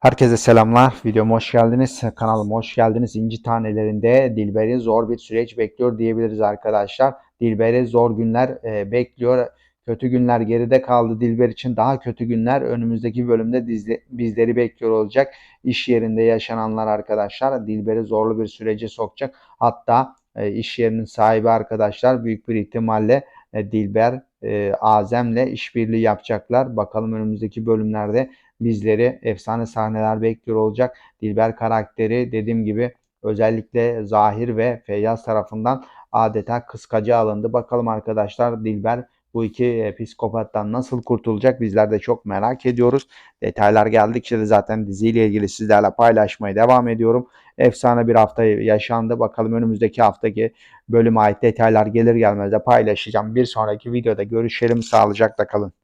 Herkese selamlar. Videoma hoş geldiniz. Kanalıma hoş geldiniz. İnci tanelerinde Dilber'i zor bir süreç bekliyor diyebiliriz arkadaşlar. Dilber'i zor günler e, bekliyor. Kötü günler geride kaldı Dilber için. Daha kötü günler önümüzdeki bölümde dizle- bizleri bekliyor olacak. İş yerinde yaşananlar arkadaşlar Dilber'i zorlu bir sürece sokacak. Hatta e, iş yerinin sahibi arkadaşlar büyük bir ihtimalle e, Dilber e, Azem'le işbirliği yapacaklar. Bakalım önümüzdeki bölümlerde bizleri efsane sahneler bekliyor olacak. Dilber karakteri dediğim gibi özellikle Zahir ve Feyyaz tarafından adeta kıskaca alındı. Bakalım arkadaşlar Dilber bu iki e, psikopattan nasıl kurtulacak bizler de çok merak ediyoruz. Detaylar geldikçe de zaten diziyle ilgili sizlerle paylaşmaya devam ediyorum. Efsane bir hafta yaşandı. Bakalım önümüzdeki haftaki bölüme ait detaylar gelir gelmez de paylaşacağım. Bir sonraki videoda görüşelim. Sağlıcakla kalın.